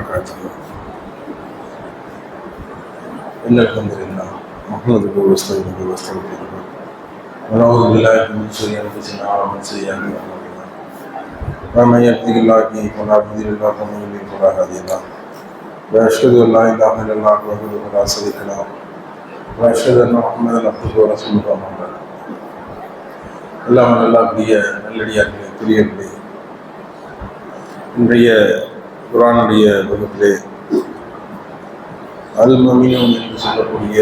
प्रकारची إن الحمد لله نحمده ونستعينه ونستغفره ونعوذ بالله من شرور أنفسنا ومن سيئات أعمالنا ومن يهده الله فلا مضل له ومن يضلل فلا هادي له وأشهد أن لا إله إلا الله وحده لا شريك له وأشهد أن محمدا عبده ورسوله أما بعد எல்லாம் நல்லா அப்படிய நல்லடியார்களே பெரியவர்களே இன்றைய குரானுடைய வகுப்பிலே அல் மமியம் என்று சொல்லக்கூடிய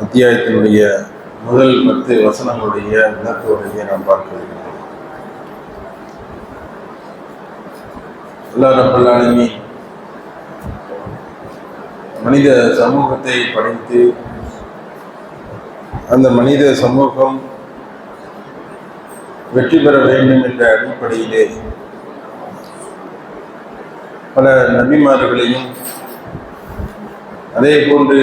அத்தியாயத்தினுடைய முதல் பத்து வசனங்களுடைய விளக்குவதையை நாம் பார்க்க இருக்கிறோம். அல்லா ரப்பல்லாலுமே மனித சமூகத்தை படைத்து அந்த மனித சமூகம் வெற்றி பெற வேண்டும் என்ற அடிப்படையிலே பல நபிமார்களையும் அதே போன்று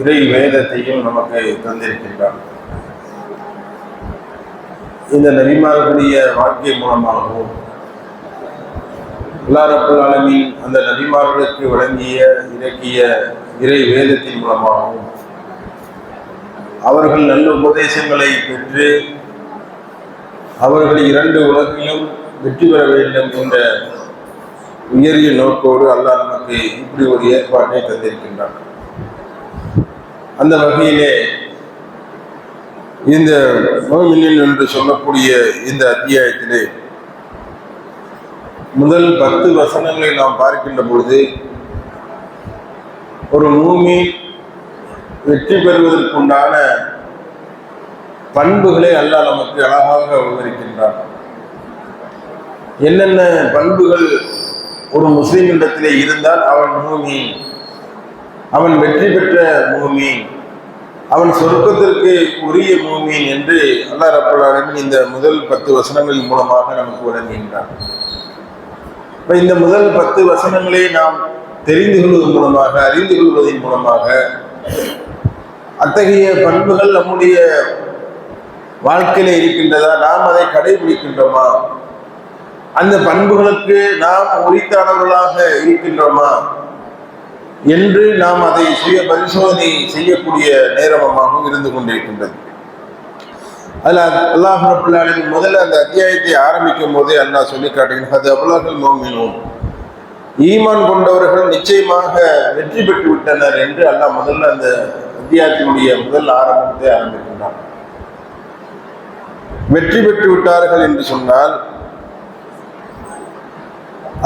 இறை வேதத்தையும் நமக்கு தந்திருக்கின்றார். இந்த நபிமார்களுடைய வாழ்க்கை மூலமாகவும் அல்லாரப்புல் ஆலமின் அந்த நபிமார்களுக்கு வழங்கிய இலக்கிய இறை வேதத்தின் மூலமாகவும் அவர்கள் நல்ல உபதேசங்களை பெற்று அவர்கள் இரண்டு உலகிலும் வெற்றி பெற வேண்டும் என்ற உயரிய நோக்கோடு அல்லாஹ் நமக்கு இப்படி ஒரு ஏற்பாட்டை தந்திருக்கின்றான். அந்த வகையிலே இந்த மோமினில் என்று சொல்லக்கூடிய இந்த அத்தியாயத்திலே முதல் பத்து வசனங்களை நாம் பார்க்கின்ற பொழுது ஒரு மூமி வெற்றி பெறுவதற்குண்டான பண்புகளை அல்லாஹ் நமக்கு அழகாக விவரிக்கின்றான். என்னென்ன பண்புகள் ஒரு முஸ்லீம் இடத்திலே இருந்தால் அவன் பூமி அவன் வெற்றி பெற்ற பூமி அவன் சொர்க்கத்திற்கு உரிய பூமி என்று அல்லா ரப்பலாரின் இந்த முதல் பத்து வசனங்கள் மூலமாக நமக்கு வழங்குகின்றான். இப்போ இந்த முதல் பத்து வசனங்களை நாம் தெரிந்து கொள்வதன் மூலமாக அறிந்து கொள்வதன் மூலமாக அத்தகைய பண்புகள் நம்முடைய வாழ்க்கையில இருக்கின்றதா? நாம் அதை கடைபிடிக்கின்றோமா? அந்த பண்புகளுக்கு நாம் உரித்தானவர்களாக இருக்கின்றோமா என்று நாம் அதை சுய பரிசோதனை செய்யக்கூடிய நேரமாகவும் இருந்து கொண்டிருக்கின்றது. அதில் அல்லாஹ் ரபுல்லாலின் முதல்ல அந்த அத்தியாயத்தை ஆரம்பிக்கும் போதே அல்லாஹ் சொல்லி காட்டுகிறேன் அது அபுல்லாஹல் மோமினோம் ஈமான் கொண்டவர்கள் நிச்சயமாக வெற்றி பெற்று விட்டனர் என்று அல்லாஹ் முதல்ல அந்த அத்தியாயத்தினுடைய முதல் ஆரம்பத்தை ஆரம்பிக்கின்றான். வெற்றி பெற்று விட்டார்கள் என்று சொன்னால்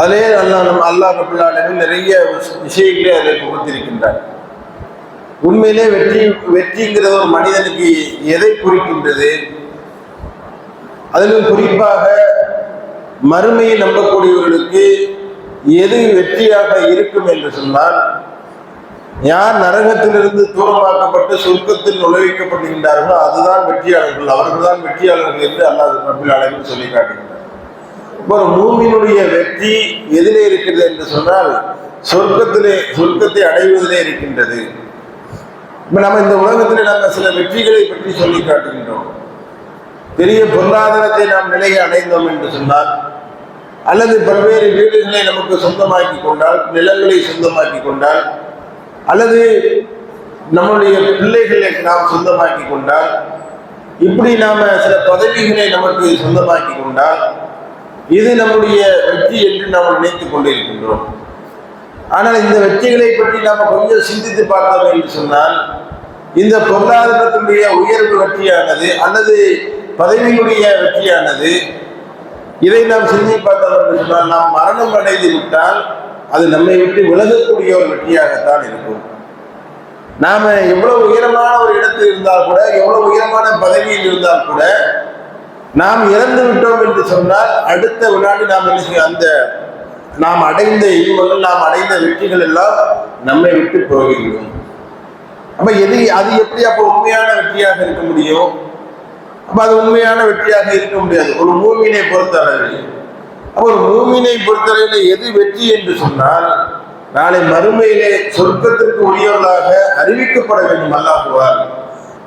அதிலே அல்லா நம் அல்லா ரபுல்லாலும் நிறைய விஷயங்களே அதில் கொடுத்திருக்கின்றார் உண்மையிலே வெற்றி வெற்றிங்கிறது ஒரு மனிதனுக்கு எதை குறிக்கின்றது? அதிலும் குறிப்பாக மறுமையை நம்பக்கூடியவர்களுக்கு எது வெற்றியாக இருக்கும் என்று சொன்னால் யார் நரகத்திலிருந்து தூரமாக்கப்பட்டு சொர்க்கத்தில் நுழைவிக்கப்படுகின்றார்களோ அதுதான் வெற்றியாளர்கள் அவர்கள்தான் வெற்றியாளர்கள் என்று அல்லாஹ் ரபில் சொல்லி காட்டுகின்றார். ஒரு மூமியினுடைய வெற்றி எதிலே இருக்கிறது என்று சொன்னால் சொர்க்கத்திலே சொர்க்கத்தை அடைவதிலே இருக்கின்றது. இப்ப நம்ம இந்த உலகத்தில் நாங்கள் சில வெற்றிகளை பற்றி சொல்லி காட்டுகின்றோம். பெரிய பொருளாதாரத்தை நாம் நிலையை அடைந்தோம் என்று சொன்னால் அல்லது பல்வேறு வீடுகளை நமக்கு சொந்தமாக்கி கொண்டால் நிலங்களை சொந்தமாக்கி கொண்டால் அல்லது நம்முடைய பிள்ளைகளை நாம் சொந்தமாக்கி கொண்டால் இப்படி நாம சில பதவிகளை நமக்கு சொந்தமாக்கி கொண்டால் இது நம்முடைய வெற்றி என்று நாம் நினைத்துக் கொண்டிருக்கின்றோம் ஆனால் இந்த வெற்றிகளை பற்றி நாம் கொஞ்சம் சிந்தித்து பார்த்தோம் என்று சொன்னால் இந்த பொருளாதாரத்தினுடைய உயர்வு வெற்றியானது அல்லது பதவியினுடைய வெற்றியானது இதை நாம் சிந்தி பார்த்தோம் என்று சொன்னால் நாம் மரணம் அடைந்து விட்டால் அது நம்மை விட்டு விலகக்கூடிய ஒரு வெற்றியாகத்தான் இருக்கும். நாம எவ்வளவு உயரமான ஒரு இடத்தில் இருந்தால் கூட எவ்வளவு உயரமான பதவியில் இருந்தால் கூட நாம் இறந்து விட்டோம் என்று சொன்னால் அடுத்த வினாடி நாம் என்ன அந்த நாம் அடைந்த இன்பங்கள் நாம் அடைந்த வெற்றிகள் எல்லாம் நம்மை விட்டு போகின்றோம் அப்ப எது அது எப்படி அப்போ உண்மையான வெற்றியாக இருக்க முடியும்? அப்ப அது உண்மையான வெற்றியாக இருக்க முடியாது. ஒரு மூவினை பொறுத்தளவில் அப்போ ஒரு மூமியினை பொறுத்தளவில் எது வெற்றி என்று சொன்னால் நாளை மறுமையிலே சொர்க்கத்திற்கு உரியவர்களாக அறிவிக்கப்பட வேண்டும். அல்லாஹுவார்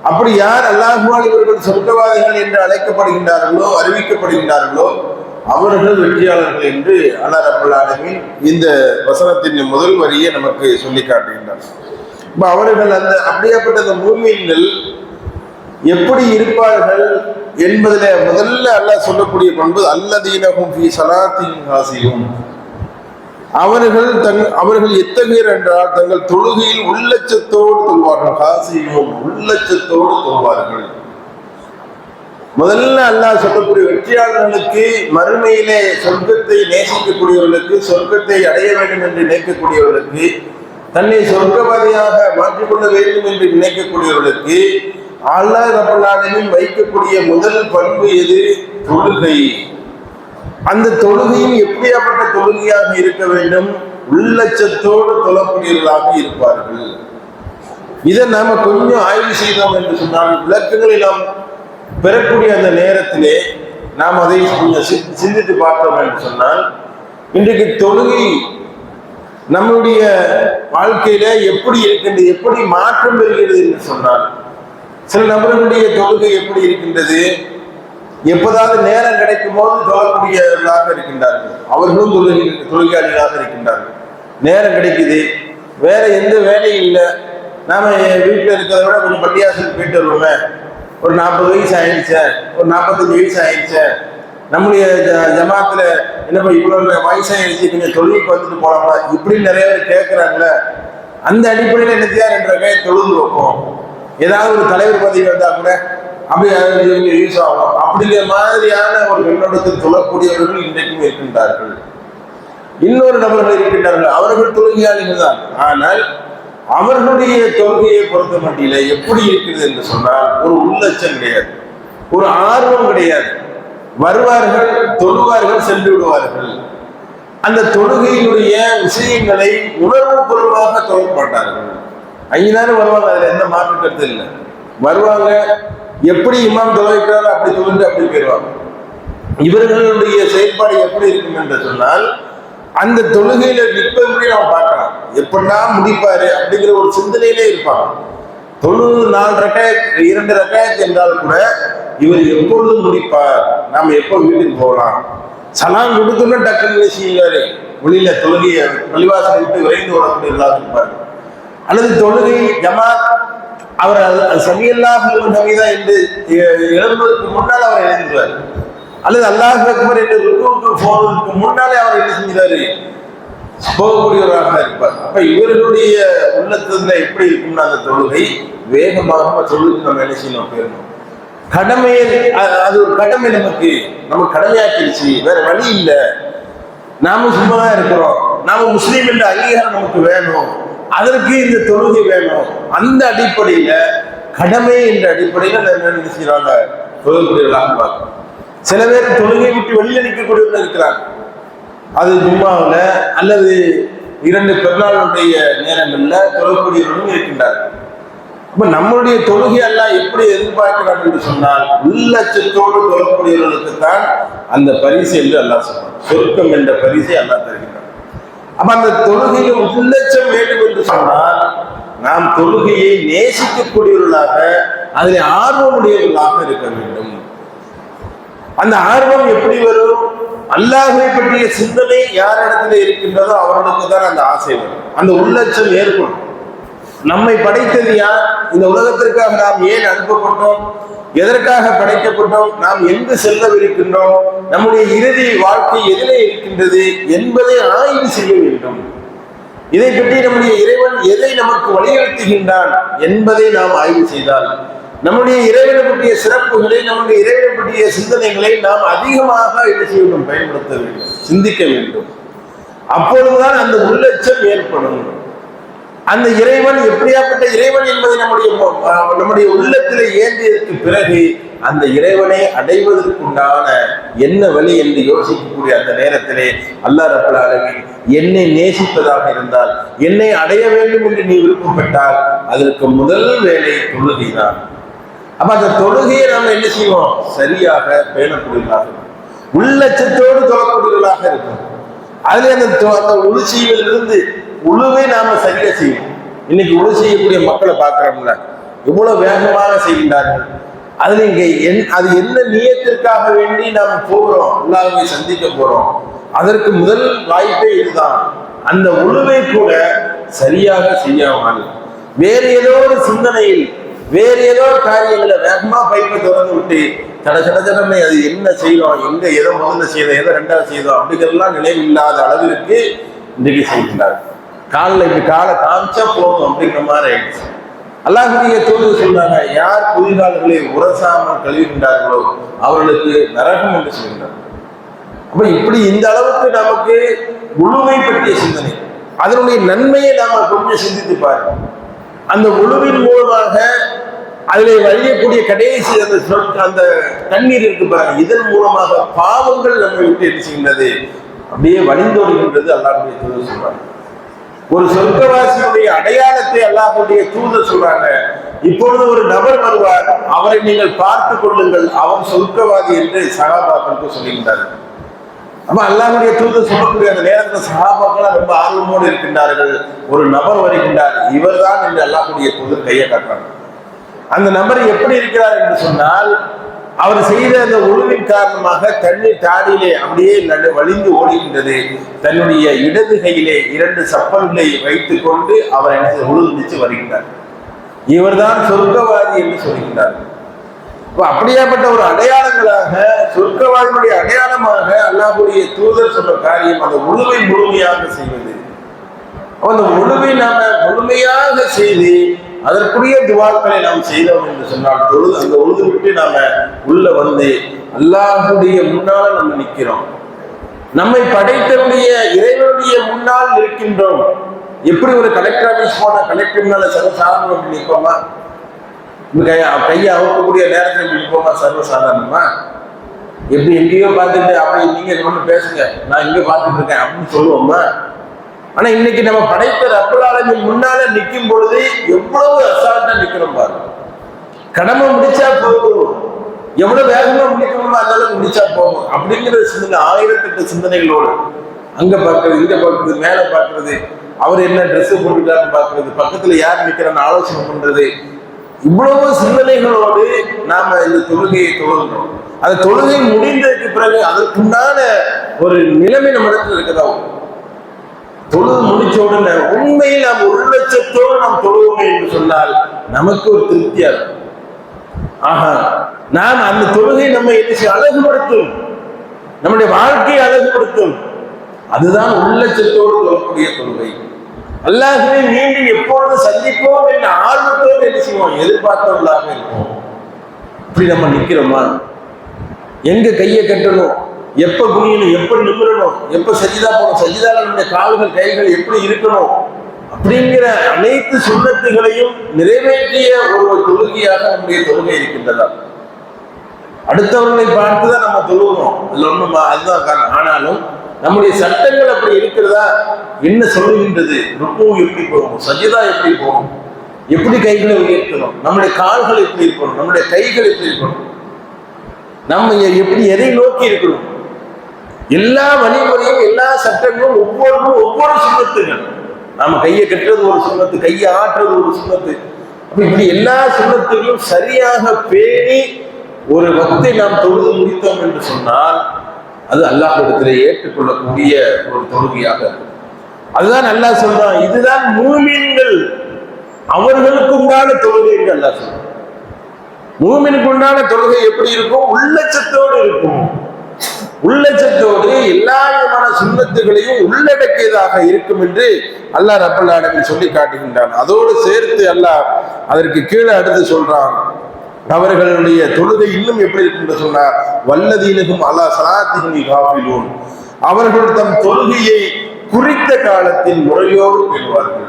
அப்படி யார் அல்லாஹுவால் இவர்கள் சொர்க்கவாதிகள் என்று அழைக்கப்படுகின்றார்களோ அறிவிக்கப்படுகின்றார்களோ அவர்கள் வெற்றியாளர்கள் என்று அல்லா அப்பல் இந்த வசனத்தின் முதல் வரியை நமக்கு சொல்லி காட்டுகின்றனர் இப்ப அவர்கள் அந்த அப்படியாப்பட்ட அந்த மூமியங்கள் எப்படி இருப்பார்கள் என்பதில் முதல்ல அல்லாஹ் சொல்லக்கூடிய பண்பு அல்லதீனகும் ஃபி சலாத்தின் ஹாசியும் அவர்கள் தங் அவர்கள் எத்தகையர் என்றால் தங்கள் தொழுகையில் உள்ளச்சத்தோடு தொழுவார்கள். காசியும் உள்ளச்சத்தோடு தொழுவார்கள். முதல்ல அல்லாஹ் சொல்லக்கூடிய வெற்றியாளர்களுக்கு மறுமையிலே சொர்க்கத்தை நேசிக்கக்கூடியவர்களுக்கு சொர்க்கத்தை அடைய வேண்டும் என்று நினைக்கக்கூடியவர்களுக்கு தன்னை சொர்க்கவாதியாக மாற்றிக்கொள்ள வேண்டும் என்று நினைக்கக்கூடியவர்களுக்கு அல்லாஹ் நம்மளாலையும் வைக்கக்கூடிய முதல் பண்பு எது? தொழுகை. அந்த தொழுகையும் எப்படியாப்பட்ட தொழுகையாக இருக்க வேண்டும்? உள்ளச்சத்தோடு தொழக்கூடியவர்களாக இருப்பார்கள். இதை நாம கொஞ்சம் ஆய்வு செய்தோம் என்று சொன்னால் விளக்கங்களை நாம் பெறக்கூடிய அந்த நேரத்திலே நாம் அதை கொஞ்சம் சிந்தித்து பார்த்தோம் என்று சொன்னால் இன்றைக்கு தொழுகை நம்முடைய வாழ்க்கையில எப்படி இருக்கின்றது எப்படி மாற்றம் பெறுகிறது என்று சொன்னால் சில நபர்களுடைய தொழுகை எப்படி இருக்கின்றது? எப்போதாவது நேரம் கிடைக்கும் போது தொழக்கூடியவர்களாக இருக்கின்றார்கள். அவர்களும் தொழில் தொழிலாளிகளாக இருக்கின்றார்கள். நேரம் கிடைக்குது. வேற எந்த வேலையும் இல்லை. நாம வீட்டில் இருக்கிறத விட கொஞ்சம் பள்ளியாசல் போயிட்டு வருவோமே. ஒரு நாற்பது வயசு ஆயிடுச்சு. ஒரு நாற்பத்தஞ்சு வயசு ஆயிடுச்சு. நம்முடைய ஜ- ஜமாத்துல என்னப்பா இவ்வளோ வயசாயிடுச்சு. கொஞ்சம் தொழிலுக்கு வந்துட்டு போலாமா இப்படி நிறைய பேர் கேட்குறாங்கல்ல. அந்த அடிப்படையில் என்னத்தையா ரெண்டு ரகையை தொழுது வைப்போம். ஏதாவது ஒரு தலைவர் பதவி வந்தால் கூட அப்படி யூஸ் ஆகணும் அப்படிங்கிற மாதிரியான ஒரு கண்ணோட்டத்தில் சொல்லக்கூடியவர்கள் இன்றைக்கும் இருக்கின்றார்கள். இன்னொரு நபர்கள் இருக்கின்றார்கள். அவர்கள் தொழுகையாளிகள் தான் ஆனால் அவர்களுடைய தொழுகையை பொறுத்த மட்டியில எப்படி இருக்கிறது என்று சொன்னால் ஒரு உள்ளச்சம் கிடையாது. ஒரு ஆர்வம் கிடையாது. வருவார்கள் தொழுவார்கள் சென்று விடுவார்கள். அந்த தொழுகையினுடைய விஷயங்களை உணர்வு பொருளாக தொழ மாட்டார்கள். அங்கேதானே வருவாங்க அதுல எந்த மாற்று கருத்து இல்லை. வருவாங்க எப்படி இமாம் தொலைக்கிறாரோ அப்படி தொழுந்து அப்படி போயிடுவாங்க இவர்களுடைய செயல்பாடு எப்படி இருக்கும் என்று சொன்னால் அந்த தொழுகையில நிற்பதை நாம் பார்க்கலாம். எப்படா முடிப்பாரு அப்படிங்கிற ஒரு சிந்தனையிலே இருப்பாங்க தொழு நாலு ரக்காயத் இரண்டு ரக்காயத் என்றால் கூட இவர் எப்பொழுது முடிப்பார். நாம் எப்போ வீட்டுக்கு போகலாம்? சலாம் கொடுக்கணும் டக்குன்னு செய்வாரு. வெளியில தொழுகையை பள்ளிவாசலை விட்டு விரைந்து ஓடக்கூடியவர்களாக இருப்பார். அல்லது தொழுகை ஜமாத் அவர் அது சமியல்லாஹ் நவீதா என்று எழுதுவதற்கு முன்னால் அவர் எழுந்துவார் அல்லது அல்லாஹ் அக்பர் என்று ருக்குவுக்கு போவதற்கு முன்னாலே அவர் என்ன செஞ்சாரு போகக்கூடியவராக இருப்பார். அப்ப இவர்களுடைய உள்ளத்துல எப்படி இருக்கும்னா அந்த தொழுகை? வேகமாக தொழுகை நம்ம என்ன செய்யணும் போயிடணும். கடமையை அது ஒரு கடமை நமக்கு. நம்ம கடமையாக்கிடுச்சு வேற வழி இல்லை. நாம சும்மா தான் இருக்கிறோம். நாம முஸ்லீம் என்ற அங்கீகாரம் நமக்கு வேணும். அதற்கு இந்த தொழுகை வேணும். அந்த அடிப்படையில கடமை என்ற அடிப்படையில என்ன செய்யறாங்க? தொழுகைகளாக பார்க்கணும். சில பேர் தொழுகை விட்டு வெளியில நிற்கக்கூடியவர்கள் இருக்கிறாங்க. அது ஜும்மாவில் அல்லது இரண்டு பெருநாளுடைய நேரங்களில் தொழக்கூடியவர்களும் இருக்கின்றார்கள். அப்ப நம்மளுடைய தொழுகை எல்லாம் எப்படி எதிர்பார்க்கிறார் என்று சொன்னால் உள்ளச்சத்தோடு தொழக்கூடியவர்களுக்கு தான் அந்த பரிசு என்று அல்லாஹ் சொல்றான். சொர்க்கம் என்ற பரிசை அல்லாஹ் தருகின்றான். அப்ப அந்த தொழுகையில உள்ளச்சம் வேண்டும் என்று சொன்னால் நாம் தொழுகையை நேசிக்கக்கூடியவர்களாக அதில் ஆர்வமுடையவர்களாக இருக்க வேண்டும். அந்த ஆர்வம் எப்படி வரும்? அல்லாஹை பற்றிய சிந்தனை யாரிடத்துல இருக்கின்றதோ அவர்களுக்கு தான் அந்த ஆசை வரும். அந்த உள்ளச்சம் ஏற்படும். நம்மை படைத்தது யார்? இந்த உலகத்திற்காக நாம் ஏன் அனுப்பப்பட்டோம்? எதற்காக படைக்கப்பட்டோம்? நாம் எங்கு செல்லவிருக்கின்றோம்? நம்முடைய இறுதி வாழ்க்கை எதிலே இருக்கின்றது என்பதை ஆய்வு செய்ய வேண்டும். இதை பற்றி நம்முடைய இறைவன் எதை நமக்கு வலியுறுத்துகின்றான் என்பதை நாம் ஆய்வு செய்தால் நம்முடைய இறைவனை பற்றிய சிறப்புகளை நம்முடைய இறைவனை பற்றிய சிந்தனைகளை நாம் அதிகமாக என்ன செய்ய வேண்டும்? பயன்படுத்த வேண்டும் சிந்திக்க வேண்டும். அப்பொழுதுதான் அந்த உள்ளச்சம் ஏற்படும். அந்த இறைவன் எப்படியாப்பட்ட இறைவன் என்பதை நம்முடைய நம்முடைய உள்ளத்தில் ஏந்தியதற்கு பிறகு அந்த இறைவனை அடைவதற்குண்டான என்ன வழி என்று யோசிக்கக்கூடிய அந்த நேரத்திலே அல்லா ரப்பல் ஆலமீன் என்னை நேசிப்பதாக இருந்தால் என்னை அடைய வேண்டும் என்று நீ விருப்பப்பட்டால் அதற்கு முதல் வேலை தொழுகைதான் அப்ப அந்த தொழுகையை நாம் என்ன செய்வோம்? சரியாக பேணக்கூடியதாக இருக்கும். உள்ளச்சத்தோடு தொழக்கூடியவர்களாக இருக்கும் அதுல அந்த உள் செய்வதிலிருந்து உழுவை நாம சரியா செய்யணும். இன்னைக்கு உழவு செய்யக்கூடிய மக்களை பார்க்கிறோம்ல எவ்வளவு வேகமாக செய்கின்றார்கள். அதுல இங்க என் அது என்ன நியத்திற்காக வேண்டி நாம் போகிறோம் எல்லாருமே சந்திக்க போறோம். அதற்கு முதல் வாய்ப்பே இதுதான். அந்த உழுவை கூட சரியாக செய்யாமல் வேறு ஏதோ ஒரு சிந்தனையில் வேறு ஏதோ ஒரு காரியங்களை வேகமா பைப்பை திறந்து விட்டு தட தட அது என்ன செய்யணும் எங்க எதை முதல்ல செய்தோம் எதை ரெண்டாவது செய்தோம் அப்படிங்கிறதெல்லாம் நினைவில்லாத அளவிற்கு இன்றைக்கு செய்கின்றார்கள். காலில் இப்படி காலை காமிச்சா போதும் அப்படிங்கிற மாதிரி ஆயிடுச்சு. அல்லாஹுடைய தோல்வி சொன்னாங்க யார் புதிதாளர்களை உரசாமல் கழுவுகின்றார்களோ அவர்களுக்கு நரகம் என்று சொல்கிறார் அப்ப இப்படி இந்த அளவுக்கு நமக்கு உழுவை பற்றிய சிந்தனை அதனுடைய நன்மையை நாம கொஞ்சம் சிந்தித்து பாருங்க. அந்த உழுவின் மூலமாக அதில் வழியக்கூடிய கடைசி அந்த சொல் அந்த தண்ணீர் இருக்கு பாருங்க இதன் மூலமாக பாவங்கள் நம்மை விட்டு என்ன செய்கின்றது? அப்படியே வழிந்தோடுகின்றது அல்லாஹுடைய தோல்வி சொல்றாங்க. ஒரு சொர்க்கவாசியுடைய அடையாளத்தை அல்லாஹுடைய தூதர் சொல்றாங்க. இப்பொழுது ஒரு நபர் வருவார் அவரை நீங்கள் பார்த்து கொள்ளுங்கள் அவர் சொர்க்கவாதி என்று சகாபாக்களுக்கு சொல்லுகின்றார்கள் நம்ம அல்லாஹுடைய தூதர் சொல்லக்கூடிய அந்த நேரத்தில் சகாபாக்கள் ரொம்ப ஆர்வமோடு இருக்கின்றார்கள். ஒரு நபர் வருகின்றார் இவர் தான் என்று அல்லாஹுடைய தூதர் கையை காட்டுறாங்க. அந்த நபர் எப்படி இருக்கிறார் என்று சொன்னால் அவர் செய்த அந்த உழுவின் காரணமாக தண்ணீர் தாடியிலே அப்படியே நடு வழிந்து ஓடுகின்றது. தன்னுடைய இடது கையிலே இரண்டு சப்பல்களை வைத்துக் கொண்டு அவர் எனக்கு உழுந்துச்சு வருகின்றார். இவர்தான் சொர்க்கவாதி என்று சொல்கின்றார். அப்படியாப்பட்ட ஒரு அடையாளங்களாக சொர்க்கவாதியுடைய அடையாளமாக அல்லாஹுடைய தூதர் சொன்ன காரியம் அந்த உழுவை முழுமையாக செய்வது. அந்த உழுவை நாம முழுமையாக செய்து அதற்குரிய துவாக்களை நாம் செய்தோம் என்று சொன்னால் தொழுது அந்த உழுது விட்டு நாம உள்ள வந்து அல்லாஹுடைய முன்னால நம்ம நிற்கிறோம் நம்மை படைத்தவுடைய இறைவனுடைய முன்னால் இருக்கின்றோம் எப்படி ஒரு கலெக்டர் ஆஃபீஸ் போன கலெக்டர் முன்னால சர்வசாதாரணம் அப்படி நிற்போமா கையை கையை அவுக்கக்கூடிய நேரத்தில் இப்படி நிற்போமா சர்வசாதாரணமா எப்படி எங்கேயோ பார்த்துட்டு அப்படி நீங்க ஒன்று பேசுங்க. நான் இங்கே பார்த்துட்டு இருக்கேன். அப்படின்னு சொல்லுவோமா? ஆனா இன்னைக்கு நம்ம படைத்த ரப்பலாளமின் முன்னால நிற்கும் பொழுது எவ்வளவு அசால்ட்டா நிக்கிறோம் பாருங்க. கடமை முடிச்சா போதும். எவ்வளவு வேகமா முடிக்கணுமோ அந்த அளவுக்கு முடிச்சா போகும் அப்படிங்கிற சிந்தனை ஆயிரத்தெட்டு சிந்தனைகளோடு அங்க பாக்குறது இங்க பாக்குறது மேல பாக்குறது அவர் என்ன ட்ரெஸ் போட்டுட்டாருன்னு பாக்குறது பக்கத்துல யார் நிக்கிறான்னு ஆலோசனை பண்றது. இவ்வளவு சிந்தனைகளோடு நாம இந்த தொழுகையை தொழுகிறோம் அந்த தொழுகை முடிந்ததுக்கு பிறகு அதற்குண்டான ஒரு நிலைமை நம்ம இடத்துல இருக்கதா தொழுது முடிச்ச உடனே உண்மையில் நாம் ஒரு லட்சத்தோடு நாம் தொழுவோம் என்று சொன்னால் நமக்கு ஒரு திருப்தியா இருக்கும் ஆஹா நாம் அந்த தொழுகை நம்ம என்ன அழகுபடுத்தும். நம்முடைய வாழ்க்கையை அழகுபடுத்தும். அதுதான் உள்ளச்சத்தோடு தொழக்கூடிய தொழுகை. அல்லாஹுவை மீண்டும் எப்பொழுது சந்திப்போம் என்ற ஆர்வத்தோடு என்ன செய்வோம்? எதிர்பார்த்தவர்களாக இருப்போம். இப்படி நம்ம நிற்கிறோமா எங்க கையை கட்டணும்? எப்ப குனியணும் எப்போ நிமிரணும்? எப்ப சஜிதா போகணும்? சஜிதால நம்முடைய கால்கள் கைகள் எப்படி இருக்கணும்? அப்படிங்கிற அனைத்து சுண்ணத்துகளையும் நிறைவேற்றிய ஒரு தொழுகையாக நம்முடைய தொழுகை இருக்கின்றதா? அடுத்தவர்களை பார்த்துதான் நம்ம தொழுகணும். அதில் ஒண்ணும் அதுதான் காரணம். ஆனாலும் நம்முடைய சட்டங்கள் அப்படி இருக்கிறதா? என்ன சொல்லுகின்றது? ருக்கு எப்படி போகணும்? சஜிதா எப்படி போகணும்? எப்படி கைகளை உயர்த்தணும்? நம்முடைய கால்கள் எப்படி இருக்கணும்? நம்முடைய கைகள் எப்படி இருக்கணும்? நம்ம எப்படி எதை நோக்கி இருக்கணும்? எல்லா வழிமுறையும் எல்லா சட்டங்களும் ஒவ்வொன்றும் ஒவ்வொரு சுண்ணத்துகள் நாம கையை கட்டுறது ஒரு சுண்ணத்து கையை ஆட்டுறது ஒரு சுண்ணத்து. இப்படி எல்லா சுண்ணத்துகளும் சரியாக பேணி ஒரு பக்தை நாம் தொழுது முடித்தோம் என்று சொன்னால் அது அல்லாஹிடத்தில் ஏற்றுக்கொள்ளக்கூடிய ஒரு தொழுகையாக இருக்கும். அதுதான் நல்லா சொல்றான் இதுதான் மூமின்கள். அவர்களுக்கு உண்டான தொழுகை என்று அல்லா சொல்றான். மூமினுக்கு உண்டான தொழுகை எப்படி இருக்கும்? உள்ளச்சத்தோடு இருக்கும். உள்ளச்சத்தோடு எல்லா விதமான சுண்ணத்துகளையும் உள்ளடக்கியதாக இருக்கும் என்று அல்லாஹ் ரப்பல் ஆலமீன் சொல்லி காட்டுகின்றான். அதோடு சேர்த்து அல்லாஹ் அதற்கு கீழே அடுத்து சொல்றான் அவர்களுடைய தொழுகை இன்னும் எப்படி இருக்கும்? என்று சொன்னார் வல்லதீனகும் அல்லாஹ் சலாத்திகனி காப்பிலூன் அவர்கள் தம் தொழுகையை குறித்த காலத்தில் முறையோடு பெறுவார்கள்.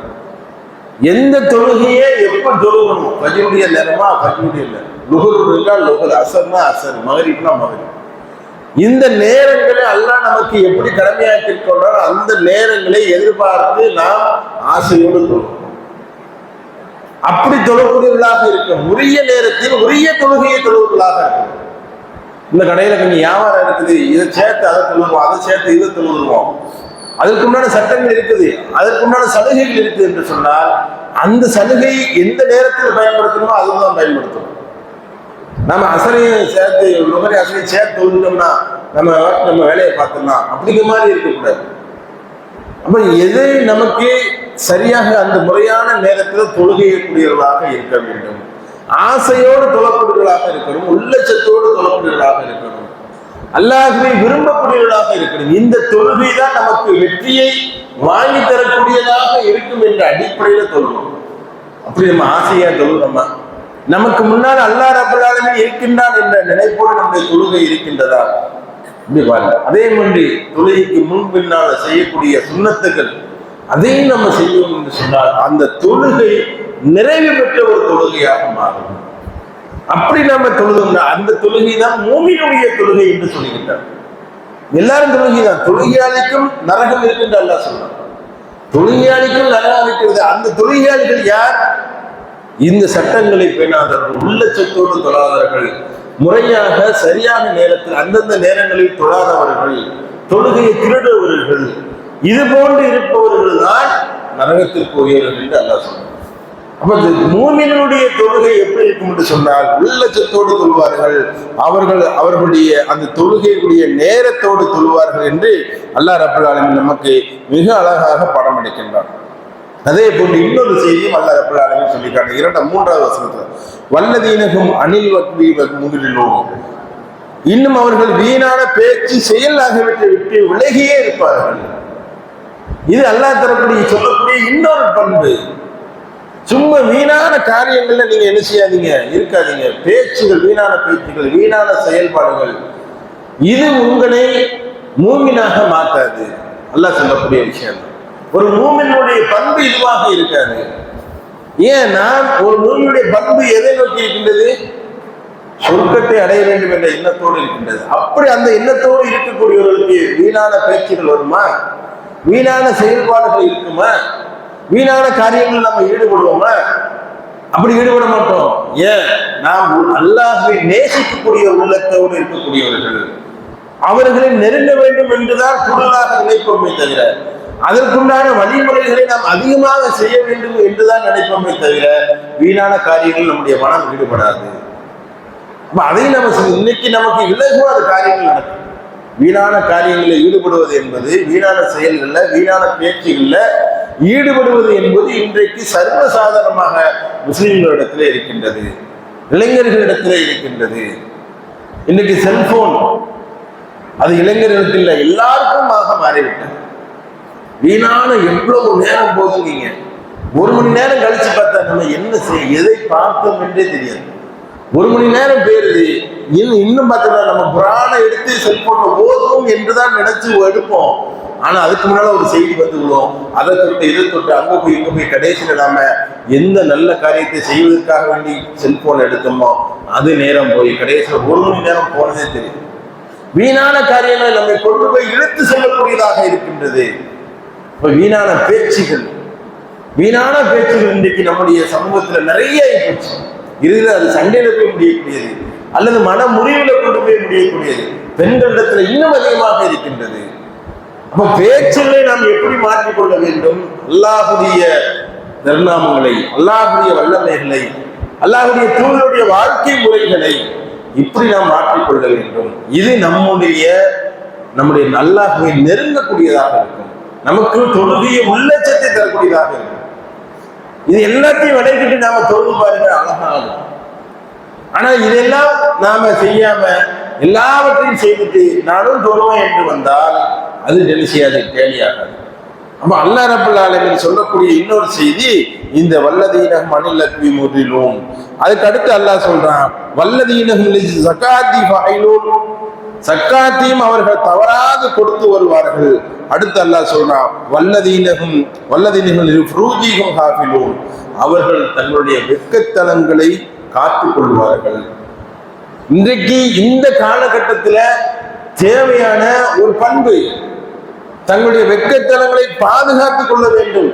எந்த தொழுகையே எப்ப தொழுகணும்? ஃபஜ்ருடைய நேரமா? ஃபஜ்ருடைய நேரம். லுகர் என்றால் லுகர் அசர்னா அசர் மகரிப்னா மகரிப். இந்த நேரங்களை அல்லாஹ் நமக்கு எப்படி கடமையாக்கி இருக்கின்றாரோ அந்த நேரங்களை எதிர்பார்த்து நாம் ஆசையோடு தொழும் அப்படி தொழக்கூடியவர்களாக இருக்கும் உரிய நேரத்தில் உரிய தொழுகையை தொழுவர்களாக இருக்கும் இந்த கடையில கொஞ்சம் வியாபாரம் இருக்குது இதை சேர்த்து அதை தொழுவோம் அதை சேர்த்து இதை தொழுவோம். அதற்குண்டான சட்டங்கள் இருக்குது அதற்குண்டான சலுகைகள் இருக்குது என்று சொன்னால் அந்த சலுகை எந்த நேரத்தில் பயன்படுத்தணுமோ அதுதான் பயன்படுத்தணும். நம்ம அசலையும் சேர்த்து நுகரி அசலையும் சேர்த்து விட்டோம்னா நம்ம நம்ம வேலையை பார்த்துடலாம். அப்படிங்கிற மாதிரி இருக்கக்கூடாது. அப்ப எது நமக்கு சரியாக அந்த முறையான நேரத்தில் தொழுகையக்கூடியவர்களாக இருக்க வேண்டும். ஆசையோடு தொழக்கூடியவர்களாக இருக்கணும். உள்ளச்சத்தோடு தொழக்கூடியவர்களாக இருக்கணும். அல்லாஹுவை விரும்பக்கூடியவர்களாக இருக்கணும். இந்த தொழுகை தான் நமக்கு வெற்றியை வாங்கி தரக்கூடியதாக இருக்கும் என்ற அடிப்படையில் தொழுவோம். அப்படி நம்ம ஆசையா தொழுகிறோமா? நமக்கு முன்னால் அல்லா ரபுல்லாலுமே இருக்கின்றான் என்ற நினைப்போடு நம்முடைய தொழுகை இருக்கின்றதா? இப்படி பாருங்க. அதே மாதிரி தொழுகைக்கு முன் பின்னால் செய்யக்கூடிய சுண்ணத்துகள் அதையும் நம்ம செய்வோம் என்று சொன்னால் அந்த தொழுகை நிறைவு பெற்ற ஒரு தொழுகையாக மாறும். அப்படி நம்ம தொழுதோம்னா அந்த தொழுகை தான் மூமியினுடைய தொழுகை என்று சொல்லுகின்றார் எல்லாரும் தொழுகை தான். தொழுகையாளிக்கும் நரகம் இருக்கின்ற அல்லா சொல்றான். தொழுகையாளிக்கும் நரகம் இருக்கிறது. அந்த தொழுகையாளிகள் யார்? இந்த சட்டங்களை பேணாதவர்கள் உள்ள சொத்தோடு தொழாதவர்கள் முறையாக சரியான நேரத்தில் அந்தந்த நேரங்களில் தொழாதவர்கள் தொழுகையை திருடுபவர்கள் இது போன்று இருப்பவர்கள் தான் நரகத்திற்கு உரியவர்கள் என்று அல்லா சொன்னார் அப்ப மூமினுடைய தொழுகை எப்படி இருக்கும் என்று சொன்னால் உள்ளச்சத்தோடு தொழுவார்கள் அவர்கள் அவர்களுடைய அந்த தொழுகையுடைய நேரத்தோடு தொழுவார்கள் என்று அல்லாஹ் ரபுல் நமக்கு மிக அழகாக படம் அளிக்கின்றார் அதே போன்று இன்னொரு செய்தியும் அல்ல ரபுல் சொல்லியிருக்காங்க. இரண்டாம் மூன்றாவது வசனத்தில் வல்லதீனகும் அணில் வக்வி முகிலோம் இன்னும் அவர்கள் வீணான பேச்சு செயல் ஆகியவற்றை விட்டு விலகியே இருப்பார்கள். இது அல்லாஹ் தரக்கூடிய சொல்லக்கூடிய இன்னொரு பண்பு. சும்மா வீணான காரியங்கள்ல நீங்க என்ன செய்யாதீங்க இருக்காதீங்க. பேச்சுகள் வீணான பேச்சுகள் வீணான செயல்பாடுகள் இது உங்களை மூமினாக மாத்தாது. அல்லாஹ் சொல்லக்கூடிய விஷயம். ஒரு மூமினுடைய பண்பு இதுவாக இருக்காது. ஏன்னா ஒரு மூமினுடைய பண்பு எதை நோக்கி இருக்கின்றது? சொர்க்கத்தை அடைய வேண்டும் என்ற எண்ணத்தோடு இருக்கின்றது. அப்படி அந்த எண்ணத்தோடு இருக்கக்கூடியவர்களுக்கு வீணான பேச்சுகள் வருமா? வீணான செயல்பாடுகள் இருக்குமா? வீணான காரியங்கள் நம்ம ஈடுபடுவோமா? அப்படி ஈடுபட மாட்டோம். ஏன்? நாம் அல்லாஹை நேசிக்கக்கூடிய உள்ளத்தோடு இருக்கக்கூடியவர்கள். அவர்களை நெருங்க வேண்டும் என்றுதான் குரலாக நினைப்போமே தவிர அதற்குண்டான வழிமுறைகளை நாம் அதிகமாக செய்ய வேண்டும் என்றுதான் நினைப்போமே தவிர வீணான காரியங்கள் நம்முடைய மனம் ஈடுபடாது. அதையும் நம்ம இன்னைக்கு நமக்கு இலகுவான காரியங்கள் நடக்கும். வீணான காரியங்களில் ஈடுபடுவது என்பது வீணான செயல்களில் வீணான பேச்சுகளில் ஈடுபடுவது என்பது இன்றைக்கு சர்வசாதாரணமாக முஸ்லிம்களிடத்தில் இருக்கின்றது. இளைஞர்களிடத்தில் இருக்கின்றது. இன்னைக்கு செல்போன் அது இளைஞர்களுக்கு இல்லை எல்லாருக்குமாக மாறிவிட்டது. வீணான எவ்வளவு நேரம் போதுங்கீங்க ஒரு மணி நேரம் கழிச்சு பார்த்தா நம்ம என்ன செய்ய எதை பார்த்தோம் என்றே தெரியாது. ஒரு மணி நேரம் போயிருது. இன்னும் இன்னும் பார்த்தோம்னா நம்ம புராணம் எடுத்து செல்போன்ல ஓதுவோம் என்றுதான் நினைச்சு எடுப்போம். ஆனா அதுக்கு முன்னால ஒரு செய்தி வந்து விடுவோம் அதை தொட்டு இதை தொட்டு அங்க போய் இங்க போய் கடைசியில நாம எந்த நல்ல காரியத்தை செய்வதற்காக வேண்டி செல்போன் எடுத்தோமோ அது நேரம் போய் கடைசியில் ஒரு மணி நேரம் போனதே தெரியும். வீணான காரியங்களை நம்மை கொண்டு போய் இழுத்து செல்லக்கூடியதாக இருக்கின்றது. இப்போ வீணான பேச்சுகள். வீணான பேச்சுகள் இன்றைக்கு நம்முடைய சமூகத்தில் நிறைய போச்சு இறுதியில் அது சண்டையில் போய் முடியக்கூடியது. அல்லது மன முறிவில் கொண்டு போய் முடியக்கூடியது. பெண்களிடத்துல இன்னும் அதிகமாக இருக்கின்றது. அப்போ பேச்சுகளை நாம் எப்படி மாற்றிக்கொள்ள வேண்டும்? அல்லாஹுடைய நிர்ணாமங்களை அல்லாஹுடைய வல்லமைகளை அல்லாஹுடைய தூதருடைய வாழ்க்கை முறைகளை இப்படி நாம் மாற்றிக்கொள்ள வேண்டும். இது நம்முடைய நம்முடைய நல்லாகவே நெருங்கக்கூடியதாக இருக்கும். நமக்கு தொழுகையை உள்ளச்சத்தை தரக்கூடியதாக இருக்கும். இது எல்லாத்தையும் விடைக்கிட்டு நாம தொழுது பாருங்க அழகாகும். ஆனா இதெல்லாம் நாம செய்யாம எல்லாவற்றையும் செய்துட்டு நானும் தொழுவேன் என்று வந்தால் அது டெலிசியாது கேலியாகாது. அப்ப அல்லா ரபுல் ஆலமின் சொல்லக்கூடிய இன்னொரு செய்தி இந்த வல்லதீனகம் அனிலக்வி முறிலும் அதுக்கு அடுத்து அல்லாஹ் சொல்றான் வல்லதீனகம் சக்காத்தி ஃபைலூன் சக்காத்தியும் அவர்கள் தவறாது கொடுத்து வருவார்கள். அடுத்து அல்லாஹ் சொல்றான் வல்லதீனகும் வல்லதீனகம் ஃப்ரூஜிகும் ஹாஃபிலூன். அவர்கள் தங்களுடைய வெட்கத்தலங்களை காத்து கொள்வார்கள். இன்றைக்கு இந்த காலகட்டத்தில் தேவையான ஒரு பண்பு தங்களுடைய வெக்கத்தலங்களை பாதுகாத்துக் கொள்ள வேண்டும்.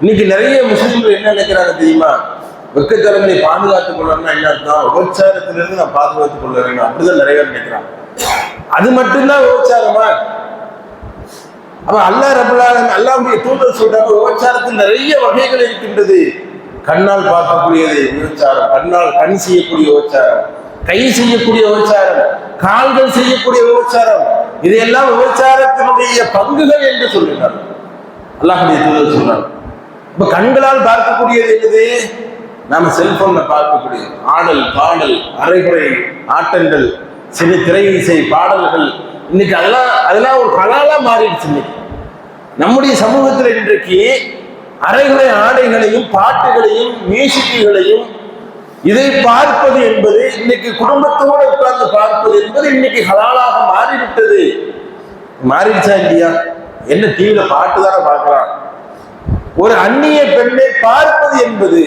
இன்னைக்கு நிறைய முஸ்லிம்கள் என்ன நினைக்கிறாங்க தெரியுமா? வெட்கத்தலங்களை பாதுகாத்துக் கொள்ளணும்னா என்ன அர்த்தம்? விபச்சாரத்திலிருந்து நான் பாதுகாத்துக் கொள்ள வேண்டும் அப்படிதான் நிறைய பேர் நினைக்கிறாங்க. அது மட்டும்தான் விபச்சாரமா? அப்ப அல்லாஹ் ரபுல்லாலும் அல்லாவுடைய தூதர் சொல்றாங்க விபச்சாரத்தில் நிறைய வகைகள் இருக்கின்றது. கண்ணால் பார்க்கக்கூடியது விபச்சாரம் கண்ணால் கண் செய்யக்கூடிய விபச்சாரம் கை செய்யக்கூடிய விபச்சாரம் கால்கள் செய்யக்கூடிய விபச்சாரம். இதையெல்லாம் விபச்சாரத்தினுடைய பங்குகள் என்று சொல்கிறார் அல்லாஹுடைய தூதர் சொன்னார் இப்ப கண்களால் பார்க்கக்கூடியது என்னது? நாம செல்போன்ல பார்க்கக்கூடியது. ஆடல் பாடல் அரைகுறை ஆட்டங்கள் சிறு திரை இசை பாடல்கள் இன்னைக்கு அதெல்லாம் அதெல்லாம் ஒரு கலாலா மாறிடுச்சு இன்னைக்கு. நம்முடைய சமூகத்தில் இன்றைக்கு அரைகுறை ஆடைகளையும் பாட்டுகளையும் மியூசிக்குகளையும் இதை பார்ப்பது என்பது இன்னைக்கு குடும்பத்தோடு உட்கார்ந்து பார்ப்பது என்பது இன்னைக்கு ஹலாலாக மாறிவிட்டது. மாறிடுச்சா இல்லையா? என்ன டிவியில பாட்டு தானே பார்க்கலாம். ஒரு அந்நிய பெண்ணை பார்ப்பது என்பது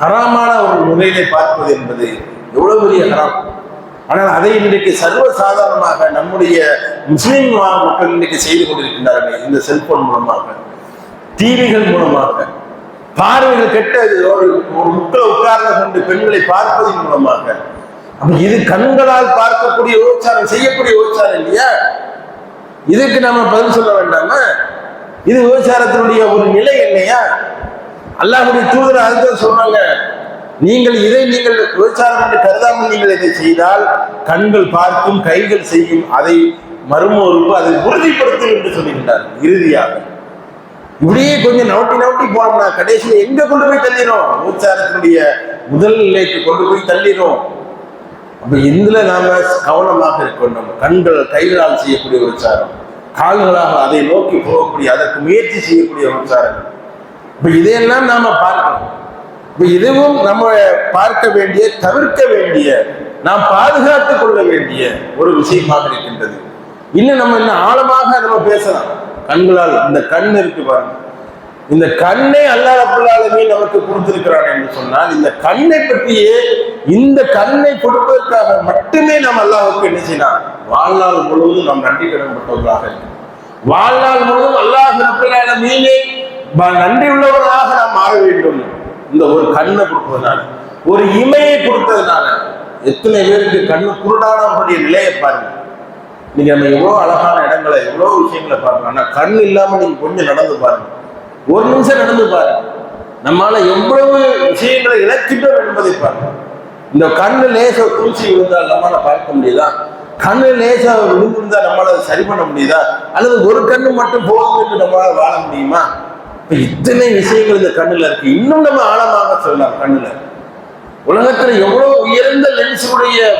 ஹராமான ஒரு முறையிலே பார்ப்பது என்பது எவ்வளவு பெரிய ஹராம்? ஆனால் அதை இன்றைக்கு சர்வ சாதாரணமாக நம்முடைய முஸ்லீம் மக்கள் இன்றைக்கு செய்து கொண்டிருக்கின்றார்கள். இந்த செல்போன் மூலமாக டிவிகள் மூலமாக பார்வைகள் கெட்ட ஒரு ஒரு முக்களை உட்கார்ந்து கொண்டு பெண்களை பார்ப்பதன் மூலமாக இது கண்களால் பார்க்கக்கூடிய உபச்சாரம் செய்யக்கூடிய உபச்சாரம் இல்லையா? இதுக்கு நம்ம பதில் சொல்ல வேண்டாமா? இது விவசாரத்தினுடைய ஒரு நிலை இல்லையா அல்லாஹுடைய தூதர் அதுதான் சொன்னாங்க நீங்கள் இதை நீங்கள் விபச்சாரம் என்று கருதாமல் நீங்கள் இதை செய்தால் கண்கள் பார்க்கும் கைகள் செய்யும் அதை மறுமொருப்பு அதை உறுதிப்படுத்தும் என்று சொல்லுகின்றார் இறுதியாக. இப்படியே கொஞ்சம் நவுட்டி நவுட்டி போனோம்னா கடைசியில் எங்க கொண்டு போய் தள்ளிடும் விபச்சாரத்தினுடைய முதல் நிலைக்கு கொண்டு போய் தள்ளிடும் அப்ப இதுல நாம கவனமாக இருக்க வேண்டும் கண்கள் கைகளால் செய்யக்கூடிய விபச்சாரம் கால்களாக அதை நோக்கி போகக்கூடிய அதற்கு முயற்சி செய்யக்கூடிய விபச்சாரங்கள் இப்ப இதையெல்லாம் நாம பார்க்கணும். இதுவும் நம்ம பார்க்க வேண்டிய தவிர்க்க வேண்டிய நாம் பாதுகாத்துக் கொள்ள வேண்டிய ஒரு விஷயமாக இருக்கின்றது. இன்னும் நம்ம இன்னும் ஆழமாக நம்ம பேசலாம். கண்களால் இந்த கண் இருக்கு பாருங்க. இந்த கண்ணை அல்லாஹ் ரப்பல் நமக்கு கொடுத்திருக்கிறான் என்று சொன்னால் இந்த கண்ணை பற்றியே இந்த கண்ணை கொடுப்பதற்காக மட்டுமே நாம் அல்லாஹுக்கு என்ன செய்யலாம்? வாழ்நாள் முழுவதும் நாம் நன்றி கடன்பட்டவர்களாக இருக்கிறோம் வாழ்நாள் முழுவதும் அல்லாஹ் ரப்பல் நன்றி உள்ளவர்களாக நாம் மாற வேண்டும். இந்த ஒரு கண்ணை கொடுப்பதுனால ஒரு இமையை கொடுத்ததுனால எத்தனை பேருக்கு கண்ணு குருடானக்கூடிய நிலையை பாருங்க. நீங்க நம்ம எவ்வளோ அழகான இடங்களை எவ்வளோ விஷயங்களை பாருங்க. ஆனால் கண் இல்லாமல் நீங்க கொஞ்சம் நடந்து பாருங்க. ஒரு நிமிஷம் நடந்து பாருங்க. நம்மால எவ்வளவு விஷயங்களை இழக்கின்றோம் என்பதை பாருங்க. இந்த கண்ணு லேச தூசி விழுந்தால் நம்மளால பார்க்க முடியுதா? கண்ணு லேசா விழுந்திருந்தா நம்மளால சரி பண்ண முடியுதா? அல்லது ஒரு கண்ணு மட்டும் போதும் என்று நம்மளால வாழ முடியுமா? இத்தனை விஷயங்கள் இந்த கண்ணுல இருக்கு. இன்னும் நம்ம ஆழமாக சொல்லலாம் கண்ணுல. உலகத்துல எவ்வளவு உயர்ந்த லென்ஸுடைய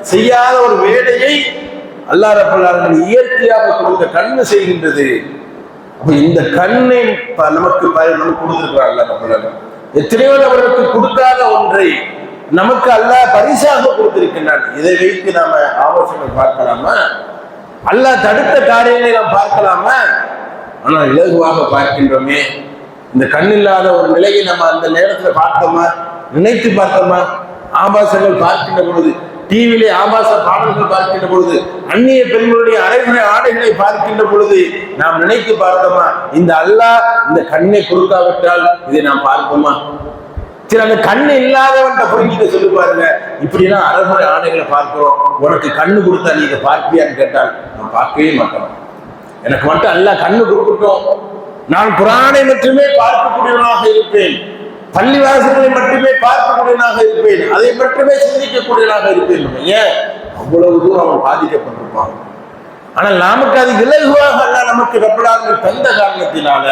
செய்யாத ஒரு வேலையை அல்லா ரப்பல்லார்கள் இயற்கையாக கொடுத்த கண்ணு செய்கின்றது. இந்த கண்ணை நமக்கு ப- நமக்கு கொடுத்திருக்கிறார் அல்லா ரப்பல்லார்கள் எத்தனையோ நபர்களுக்கு கொடுக்காத ஒன்றை நமக்கு அல்லாஹ் பரிசாக கொடுத்திருக்கின்றான். இதை வைத்து நாம ஆலோசனை பார்க்கலாமா? அல்லாஹ் தடுத்த காரியங்களை நாம் பார்க்கலாமா? ஆனால் இலகுவாக பார்க்கின்றோமே. இந்த கண் இல்லாத ஒரு நிலையை நம்ம அந்த நேரத்தில் பார்த்தோமா? நினைத்து பார்த்தோமா? ஆபாசங்கள் பார்க்கின்ற பொழுது டிவியிலே ஆபாச பாடல்கள் பார்க்கின்ற பொழுது அந்நிய பெண்களுடைய அரைமுறை ஆடைகளை பார்க்கின்ற பொழுது நாம் நினைத்து பார்த்தோமா? இந்த அல்லாஹ் இந்த கண்ணை கொடுக்காவிட்டால் இதை நாம் பார்ப்போமா? சரி அந்த கண்ணு இல்லாதவன்ட்ட போய் சொல்லி பாருங்க. இப்படிலாம் அரைமுறை ஆடைகளை பார்க்கிறோம். உனக்கு கண்ணு கொடுத்தா நீங்க பார்ப்பியான்னு கேட்டால் நான் பார்க்கவே மாட்டோம் எனக்கு மட்டும் அல்ல கண்ணு கொடுக்கட்டும். நான் குரானை மட்டுமே பார்க்கக்கூடியவனாக இருப்பேன். பள்ளிவாசல்களை மட்டுமே பார்க்கக்கூடியவனாக இருப்பேன். அதை மட்டுமே சிந்திக்கக்கூடியவனாக இருப்பேன். ஏன்? அவ்வளவு தூரம் அவன் பாதிக்கப்பட்டிருப்பான். ஆனால் நமக்கு அது இலகுவாக அல்ல நமக்கு ரப்பலாக தந்த காரணத்தினால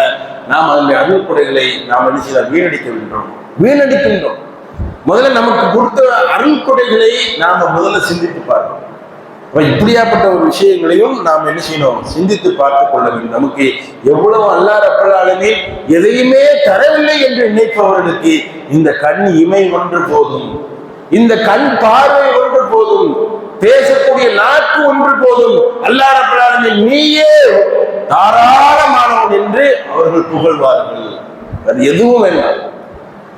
நாம் அதனுடைய அருள்கொடைகளை நாம் என்ன செய்ய வீணடிக்கின்றோம் வீணடிக்கின்றோம். முதல்ல நமக்கு கொடுத்த அருள்கொடைகளை நாம் முதல்ல சிந்தித்து பார்க்கணும். அப்போ இப்படியாப்பட்ட ஒரு விஷயங்களையும் நாம் என்ன செய்யணும்? சிந்தித்து பார்த்து கொள்ள வேண்டும். நமக்கு எவ்வளவு அல்லா ரப்பலாலுமே எதையுமே தரவில்லை என்று நினைப்பவர்களுக்கு இந்த கண் இமை ஒன்று போதும். இந்த கண் பார்வை ஒன்று போதும். பேசக்கூடிய நாக்கு ஒன்று போதும். அல்லா ரப்பலாலுமே நீயே தாராளமானவன் என்று அவர்கள் புகழ்வார்கள். அது எதுவும் வேண்டாம்.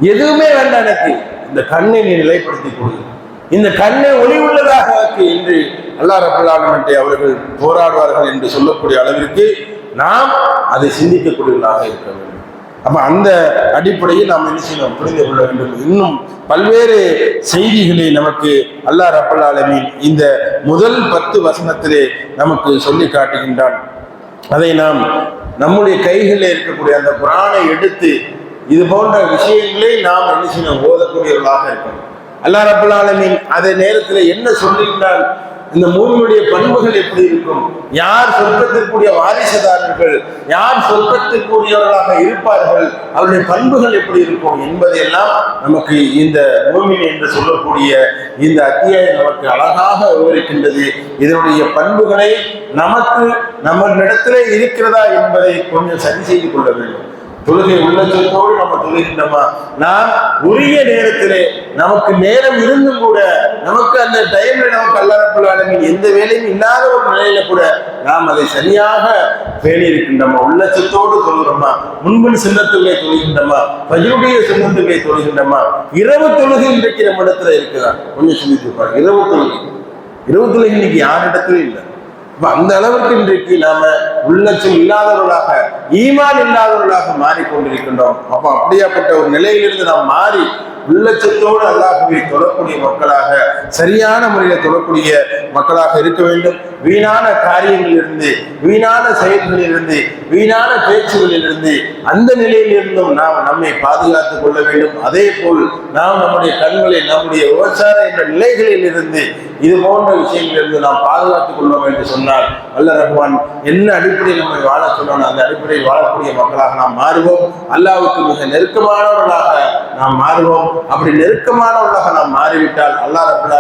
எதுவுமே வேண்டாம் எனக்கு. இந்த கண்ணை நீ நிலைப்படுத்திக் கொள்ளுங்கள் இந்த கண்ணை ஒளி உள்ளதாக என்று அல்லா ரபுல்லாலமன்றை அவர்கள் போராடுவார்கள் என்று சொல்லக்கூடிய அளவிற்கு நாம் அதை சிந்திக்கக்கூடியவர்களாக இருக்க வேண்டும். அப்ப அந்த அடிப்படையில் நாம் என்ன செய்யணும்? புரிந்து கொள்ள வேண்டும். இன்னும் பல்வேறு செய்திகளை நமக்கு அல்லா ரபுல் இந்த முதல் பத்து வசனத்திலே நமக்கு சொல்லி காட்டுகின்றான். அதை நாம் நம்முடைய கைகளில் இருக்கக்கூடிய அந்த குரானை எடுத்து இது போன்ற விஷயங்களை நாம் என்ன செய்யணும்? ஓதக்கூடியவர்களாக இருக்கணும். அல்லா ரபுல்லாலமின் அதே நேரத்தில் என்ன சொல்லியிருந்தால் இந்த மூவியுடைய பண்புகள் எப்படி இருக்கும்? யார் சொர்க்கத்திற்குரிய வாரிசுதாரர்கள் யார் சொர்க்கத்திற்குரியவர்களாக இருப்பார்கள் அவருடைய பண்புகள் எப்படி இருக்கும் என்பதையெல்லாம் நமக்கு இந்த மூமின் என்று சொல்லக்கூடிய இந்த அத்தியாயம் நமக்கு அழகாக விவரிக்கின்றது. இதனுடைய பண்புகளை நமக்கு நம்மளிடத்திலே இருக்கிறதா என்பதை கொஞ்சம் சரி செய்து கொள்ள வேண்டும். தொழுகை உள்ளச்சத்தோடு நம்ம தொழுகின்றோமா? நாம் உரிய நேரத்திலே நமக்கு நேரம் இருந்தும் கூட நமக்கு அந்த டைம்ல நமக்கு அல்லாரப்புள்ள எந்த வேலையும் இல்லாத ஒரு நிலையில கூட நாம் அதை சரியாக பேணி இருக்கின்றோமா? உள்ளச்சத்தோடு தொழுகிறோமா? முன்பின் சின்னத்துகளை தொழுகின்றோமா? பஜனுடைய சின்னத்துகளை தொழுகின்றோமா? இரவு தொழுகை இன்றைக்கு நம்ம இடத்துல இருக்குதா? கொஞ்சம் சிந்தித்து பாருங்க. இரவு தொழுகை. இரவு தொழுகை இன்னைக்கு யாரிடத்திலும் இல்லை. அந்த அளவுக்கு இன்றைக்கு நாம உள்ளச்சம் இல்லாதவர்களாக ஈமான் இல்லாதவர்களாக மாறிக்கொண்டிருக்கின்றோம். அப்போ அப்படியாப்பட்ட ஒரு நிலையிலிருந்து நாம் மாறி உள்ளச்சத்தோடு அல்லாஹுவை தொடரக்கூடிய மக்களாக சரியான முறையில் தொடரக்கூடிய மக்களாக இருக்க வேண்டும். வீணான காரியங்களிலிருந்து வீணான செயல்களிலிருந்து வீணான பேச்சுகளிலிருந்து அந்த நிலையிலிருந்தும் நாம் நம்மை பாதுகாத்துக் கொள்ள வேண்டும். அதே போல் நாம் நம்முடைய கண்களை நம்முடைய விவசாயம் என்ற நிலைகளில் இருந்து இது போன்ற விஷயங்களிலிருந்து நாம் பாதுகாத்துக் கொள்ளோம் என்று சொன்னால் அல்ல ரஹ்மான் என்ன அடிப்படையில் நம்மை வாழ சொல்லணும் அந்த அடிப்படையில் வாழக்கூடிய மக்களாக நாம் மாறுவோம். அல்லாவுக்கு மிக நெருக்கமானவர்களாக நாம் மாறுவோம். அப்படி நெருக்கமானவர்களாக நாம் மாறிவிட்டால் அல்லாஹ் ரபுல்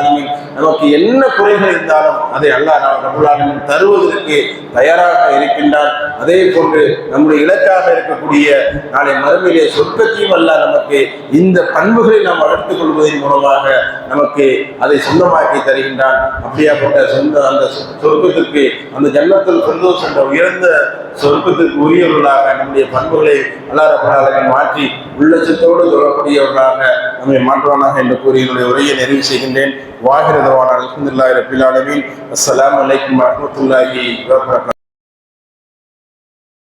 நமக்கு என்ன குறைகள் இருந்தாலும் அதை அல்லாஹ் ரபுல் தருவதற்கு தயாராக இருக்கின்றான். அதே போன்று நம்முடைய இலக்காக இருக்கக்கூடிய நாளை மறுமையிலே சொர்க்கத்தையும் அல்ல நமக்கு இந்த பண்புகளை நாம் வளர்த்துக் கொள்வதன் மூலமாக நமக்கு அதை சொந்தமாக்கி தருகின்றான். அப்படியாப்பட்ட சொந்த அந்த சொர்க்கத்திற்கு அந்த ஜன்னத்தில் சந்தோஷம் என்ற உயர்ந்த சொர்க்கத்திற்கு உரியவர்களாக நம்முடைய பண்புகளை அல்லாஹ் மாற்றி உள்ளச்சத்தோடு தொடரக்கூடியவர்களாக நம்மை மாற்றுவானாக என்று கூறி என்னுடைய உரையை நிறைவு செய்கின்றேன். வாகிரதவான அலமதுல்லாஹி ரபில் ஆலமீன். அஸ்ஸலாமு அலைக்கும் வரஹ்மத்துல்லாஹி